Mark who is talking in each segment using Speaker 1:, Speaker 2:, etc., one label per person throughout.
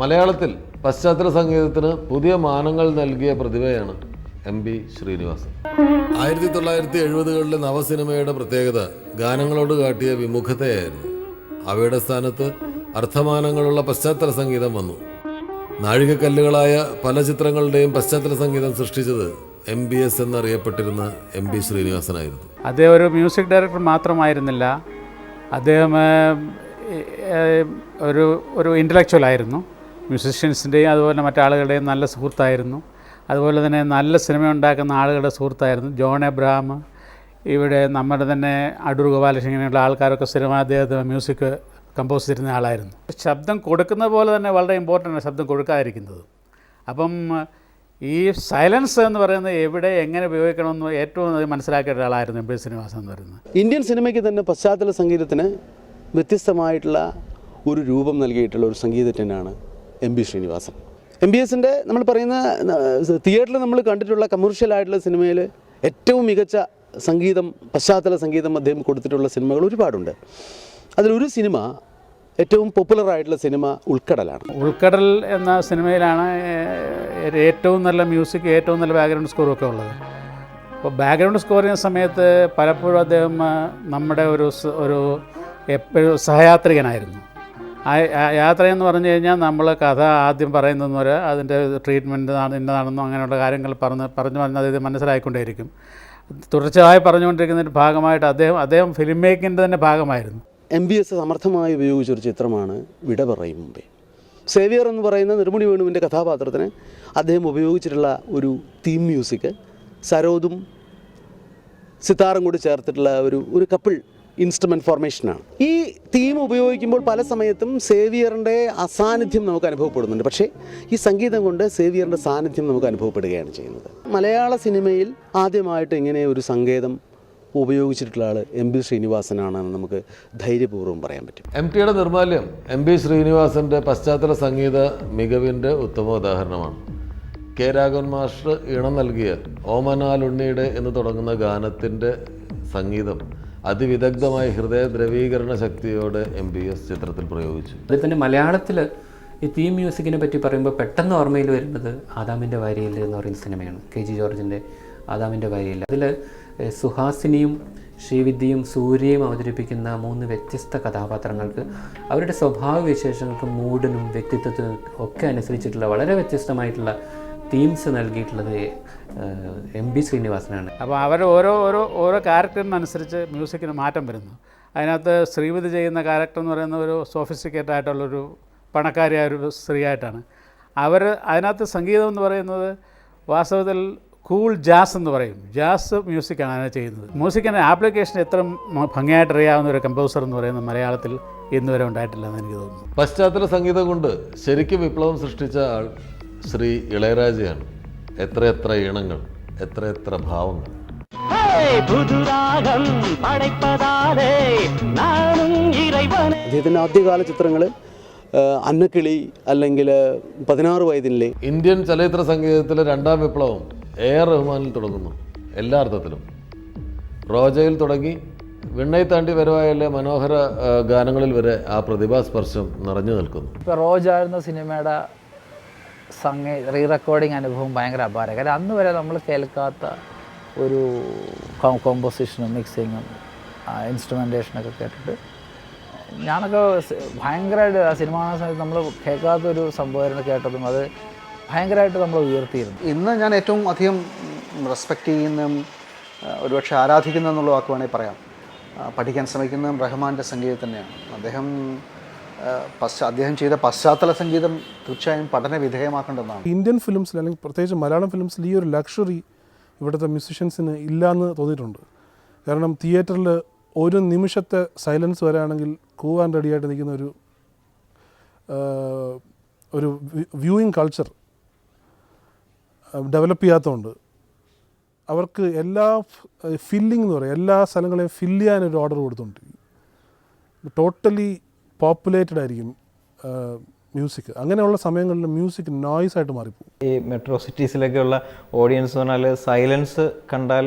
Speaker 1: മലയാളത്തിൽ പശ്ചാത്തല സംഗീതത്തിന് പുതിയ മാനങ്ങൾ നൽകിയ പ്രതിഭയാണ് എം ബി ശ്രീനിവാസൻ. ആയിരത്തി തൊള്ളായിരത്തി എഴുപതുകളിലെ നവസിനിമയുടെ പ്രത്യേകത ഗാനങ്ങളോട് കാട്ടിയ വിമുഖതയായിരുന്നു. അവയുടെ സ്ഥാനത്ത് അർത്ഥമാനങ്ങളുള്ള പശ്ചാത്തല സംഗീതം വന്നു. നാഴികക്കല്ലുകളായ പല ചിത്രങ്ങളുടെയും പശ്ചാത്തല സംഗീതം സൃഷ്ടിച്ചത് എം ബി എസ് എന്നറിയപ്പെട്ടിരുന്ന എം ബി ശ്രീനിവാസനായിരുന്നു.
Speaker 2: അദ്ദേഹം ഒരു മ്യൂസിക് ഡയറക്ടർ മാത്രമായിരുന്നില്ല. അദ്ദേഹം ഒരു ഒരു ഇന്റലക്ച്വൽ ആയിരുന്നു. മ്യൂസിഷ്യൻസിന്റെയും അതുപോലെ മറ്റാളുകളുടെയും നല്ല സുഹൃത്തായിരുന്നു. അതുപോലെ തന്നെ നല്ല സിനിമ ഉണ്ടാക്കുന്ന ആളുകളുടെ സുഹൃത്തായിരുന്നു. ജോൺ എബ്രഹാം ഇവിടെ നമ്മുടെ തന്നെ അടൂർ ഗോപാലകൃഷ്ണൻ ഇങ്ങനെയുള്ള ആൾക്കാരൊക്കെ സിനിമ അദ്ദേഹത്തെ മ്യൂസിക് കമ്പോസ് ചെയ്തിരുന്ന ആളായിരുന്നു. ശബ്ദം കൊടുക്കുന്ന പോലെ തന്നെ വളരെ ഇമ്പോർട്ടന്റ് ആണ് ശബ്ദം കൊടുക്കാതിരിക്കുന്നത്. അപ്പം ഈ സൈലൻസ് എന്ന് പറയുന്നത് എവിടെ എങ്ങനെ ഉപയോഗിക്കണമെന്ന് ഏറ്റവും മനസ്സിലാക്കിയ ഒരാളായിരുന്നു എം പി ശ്രീനിവാസൻ എന്ന് പറയുന്നത്.
Speaker 3: ഇന്ത്യൻ സിനിമയ്ക്ക് തന്നെ പശ്ചാത്തല സംഗീതത്തിന് വ്യത്യസ്തമായിട്ടുള്ള ഒരു രൂപം നൽകിയിട്ടുള്ള ഒരു സംഗീതജ്ഞനാണ് M B Srinivasan. M B എസിന്റെ നമ്മൾ പറയുന്ന തിയേറ്ററിൽ നമ്മൾ കണ്ടിട്ടുള്ള കമേർഷ്യൽ ആയിട്ടുള്ള സിനിമയിൽ ഏറ്റവും മികച്ച സംഗീതം പശ്ചാത്തല സംഗീതം അദ്ദേഹം കൊടുത്തിട്ടുള്ള സിനിമകൾ ഒരുപാടുണ്ട്. അതിലൊരു സിനിമ ഏറ്റവും പോപ്പുലർ ആയിട്ടുള്ള സിനിമ ഉൾക്കടലാണ്.
Speaker 2: ഉൾക്കടൽ എന്ന സിനിമയിലാണ് ഏറ്റവും നല്ല മ്യൂസിക് ഏറ്റവും നല്ല ബാക്ക്ഗ്രൗണ്ട് സ്കോറും ഒക്കെ ഉള്ളത്. അപ്പോൾ ബാക്ക്ഗ്രൗണ്ട് സ്കോർ ചെയ്യുന്ന സമയത്ത് പലപ്പോഴും അദ്ദേഹം നമ്മുടെ ഒരു ഒരു എപ്പോഴും സഹയാത്രികനായിരുന്നു. യാത്ര എന്ന് പറഞ്ഞു കഴിഞ്ഞാൽ നമ്മൾ കഥ ആദ്യം പറയുന്നതെന്ന് വരെ അതിന്റെ ട്രീറ്റ്മെന്റ് ഇന്നതാണെന്നോ അങ്ങനെയുള്ള കാര്യങ്ങൾ പറഞ്ഞ് പറഞ്ഞു പറഞ്ഞ് അത് മനസ്സിലായിക്കൊണ്ടേയിരിക്കും. തുടർച്ചയായി പറഞ്ഞുകൊണ്ടിരിക്കുന്നതിന്റെ ഭാഗമായിട്ട് അദ്ദേഹം അദ്ദേഹം ഫിലിം മേക്കിന്റെ തന്നെ ഭാഗമായിരുന്നു.
Speaker 3: എം ബി എസ് സമർത്ഥമായി ഉപയോഗിച്ചൊരു ചിത്രമാണ് വിട പറയും മുമ്പേ. സേവിയർ എന്ന് പറയുന്ന നിർമ്മിണി വേണുവിന്റെ കഥാപാത്രത്തിന് അദ്ദേഹം ഉപയോഗിച്ചിട്ടുള്ള ഒരു തീം മ്യൂസിക് സരോദും സിത്താറും കൂടി ചേർത്തിട്ടുള്ള ഒരു ഒരു കപ്പിൾ ഇൻസ്ട്രുമെന്റ് ഫോർമേഷനാണ് ഈ തീം ഉപയോഗിക്കുമ്പോൾ പല സമയത്തും സേവിയറിന്റെ അസാന്നിധ്യം നമുക്ക് അനുഭവപ്പെടുന്നുണ്ട്. പക്ഷേ ഈ സംഗീതം കൊണ്ട് സേവിയറിന്റെ സാന്നിധ്യം നമുക്ക് അനുഭവപ്പെടുകയാണ് ചെയ്യുന്നത്. മലയാള സിനിമയിൽ ആദ്യമായിട്ട് ഇങ്ങനെ ഒരു സങ്കേതം ഉപയോഗിച്ചിട്ടുള്ള ആൾ എം ബി ശ്രീനിവാസനാണെന്ന് നമുക്ക് ധൈര്യപൂർവം പറയാൻ പറ്റും.
Speaker 1: എം ടിയുടെ നിർമ്മാല്യം എം ബി ശ്രീനിവാസന്റെ പശ്ചാത്തല സംഗീത മികവിന്റെ ഉത്തമ ഉദാഹരണമാണ്. കെ രാഘവൻ മാസ്റ്റർ ഇണം നൽകിയ ഓമനാലുണ്ണിയുടെ എന്ന് തുടങ്ങുന്ന ഗാനത്തിന്റെ സംഗീതം അതിവിദഗ്ധമായ ഹൃദയ ദ്രവീകരണ ശക്തിയോടെ എം ബി എസ് ചിത്രത്തിൽ പ്രയോഗിച്ചു.
Speaker 4: അതിൽ തന്നെ മലയാളത്തിൽ ഈ തീം മ്യൂസിക്കിനെ പറ്റി പറയുമ്പോൾ പെട്ടെന്ന് ഓർമ്മയിൽ വരുന്നത് ആദാമിന്റെ വാരിയൽ എന്ന് പറയുന്ന സിനിമയാണ്. കെ ജി ജോർജിന്റെ ആദാമിന്റെ വാരിയൽ അതിൽ സുഹാസിനിയും ശ്രീവിദ്യയും സൂര്യയും അവതരിപ്പിക്കുന്ന മൂന്ന് വ്യത്യസ്ത കഥാപാത്രങ്ങൾക്ക് അവരുടെ സ്വഭാവ വിശേഷങ്ങൾക്കും മൂഡിനും വ്യക്തിത്വത്തിനും ഒക്കെ അനുസരിച്ചിട്ടുള്ള വളരെ വ്യത്യസ്തമായിട്ടുള്ള തീംസ് നൽകിയിട്ടുള്ളത് എം ബി ശ്രീനിവാസനാണ്.
Speaker 2: അപ്പോൾ അവർ ഓരോ ഓരോ ഓരോ ക്യാരക്ടറിനനുസരിച്ച് മ്യൂസിക്കിന് മാറ്റം വരുന്നു. അതിനകത്ത് ശ്രീവിധി ചെയ്യുന്ന ക്യാരക്ടർ എന്ന് പറയുന്ന ഒരു സോഫിസ്റ്റിക്കേറ്റ് ആയിട്ടുള്ളൊരു പണക്കാരിയായ ഒരു സ്ത്രീയായിട്ടാണ്. അവർ അതിനകത്ത് സംഗീതം എന്ന് പറയുന്നത് വാസ്തവത്തിൽ കൂൾ ജാസ് എന്ന് പറയും. ജാസ് മ്യൂസിക്കാണ് അതിനെ ചെയ്യുന്നത്. മ്യൂസിക്കിന്റെ ആപ്ലിക്കേഷൻ എത്ര ഭംഗിയായിട്ട് അറിയാവുന്ന ഒരു കമ്പോസർ എന്ന് പറയുന്ന മലയാളത്തിൽ ഇന്നുവരെ ഉണ്ടായിട്ടില്ല എന്ന് എനിക്ക് തോന്നുന്നു.
Speaker 1: പശ്ചാത്തല സംഗീതം കൊണ്ട് ശരിക്കും വിപ്ലവം സൃഷ്ടിച്ച ആൾ ശ്രീ ഇളയരാജയാണ്. എത്രയെത്ര ഈണങ്ങൾ എത്രയെത്ര ഭാവങ്ങൾ.
Speaker 3: അദ്ദേഹത്തിന്റെ ആദ്യകാല ചിത്രങ്ങൾ അന്നക്കിളി അല്ലെങ്കിൽ പതിനാറ് വയതിലെ
Speaker 1: ഇന്ത്യൻ ചലച്ചിത്ര സംഗീതത്തിലെ രണ്ടാം വിപ്ലവം എ ആർ റഹ്മാനിൽ തുടങ്ങുന്നു എല്ലാ അർത്ഥത്തിലും. റോജയിൽ തുടങ്ങി വിണ്ണൈ താണ്ടി വരവായാലെ മനോഹര ഗാനങ്ങളിൽ വരെ ആ പ്രതിഭാസ്പർശം നിറഞ്ഞു നിൽക്കുന്നു.
Speaker 5: ഇപ്പൊ റോജ എന്ന സിനിമയുടെ സംഗീ റീ റെക്കോർഡിങ് അനുഭവം ഭയങ്കര അപാരം കാരണം അന്ന് വരെ നമ്മൾ കേൾക്കാത്ത ഒരു കോമ്പോസിഷനും മിക്സിങ്ങും ഇൻസ്ട്രുമെന്റേഷനൊക്കെ കേട്ടിട്ട് ഞാനൊക്കെ ഭയങ്കരമായിട്ട് ആ സിനിമ സമയത്ത് നമ്മൾ കേൾക്കാത്തൊരു സംഭവമായിരുന്നു കേട്ടതും അത് ഭയങ്കരമായിട്ട് നമ്മൾ ഉയർത്തിയിരുന്നു.
Speaker 6: ഇന്ന് ഞാൻ ഏറ്റവും അധികം റെസ്പെക്റ്റ് ചെയ്യുന്ന ഒരുപക്ഷെ ആരാധിക്കുന്ന എന്നുള്ള വാക്ക് വേണമെങ്കിൽ പറയാം. പഠിക്കാൻ ശ്രമിക്കുന്നതും റഹ്മാന്റെ സംഗീതം തന്നെയാണ്. അദ്ദേഹം പശ്ചാ അദ്ദേഹം ചെയ്ത പശ്ചാത്തല സംഗീതം തീർച്ചയായും പഠന വിധേയമാക്കേണ്ടതാണ്.
Speaker 7: ഇന്ത്യൻ ഫിലിംസിൽ അല്ലെങ്കിൽ പ്രത്യേകിച്ച് മലയാളം ഫിലിംസിൽ ഈ ഒരു ലക്ഷറി ഇവിടുത്തെ മ്യൂസിഷ്യൻസിന് ഇല്ലയെന്ന് തോന്നിയിട്ടുണ്ട്. കാരണം തിയേറ്ററിൽ ഒരു നിമിഷത്തെ സൈലൻസ് വരാണെങ്കിൽ കൂവാൻ റെഡിയായിട്ട് നിൽക്കുന്ന ഒരു ഒരു വ്യൂയിങ് കൾച്ചർ ഡെവലപ്പ് ചെയ്യാത്തതുകൊണ്ട് അവർക്ക് എല്ലാ ഫില്ലിംഗ് എന്ന് പറയും എല്ലാ സ്ഥലങ്ങളെയും ഫില്ല് ചെയ്യാൻ ഒരു ഓർഡർ കൊടുത്തുകൊണ്ടിരിക്കും ടോട്ടലി പോപ്പുലേറ്റഡ് ആയിരിക്കും മ്യൂസിക് അങ്ങനെയുള്ള സമയങ്ങളിൽ മ്യൂസിക് നോയ്സ് ആയിട്ട് മാറിപ്പോകും
Speaker 8: ഈ മെട്രോ സിറ്റീസിലൊക്കെയുള്ള ഓഡിയൻസ് എന്ന് പറഞ്ഞാൽ സൈലൻസ് കണ്ടാൽ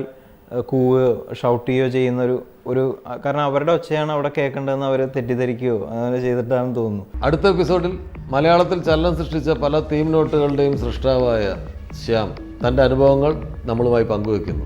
Speaker 8: കൂവുകയോ ഷൗട്ട് ചെയ്യുകയോ ചെയ്യുന്ന ഒരു ഒരു കാരണം അവരുടെ ഒച്ചയാണ് അവിടെ കേൾക്കേണ്ടതെന്ന് അവർ തെറ്റിദ്ധരിക്കുകയോ അങ്ങനെ ചെയ്തിട്ടാണെന്ന് തോന്നുന്നു.
Speaker 1: അടുത്ത എപ്പിസോഡിൽ മലയാളത്തിൽ ചലനം സൃഷ്ടിച്ച പല തീം നോട്ടുകളുടെയും സൃഷ്ടാവായ ശ്യാം തന്റെ അനുഭവങ്ങൾ നമ്മളുമായി പങ്കുവെക്കുന്നു.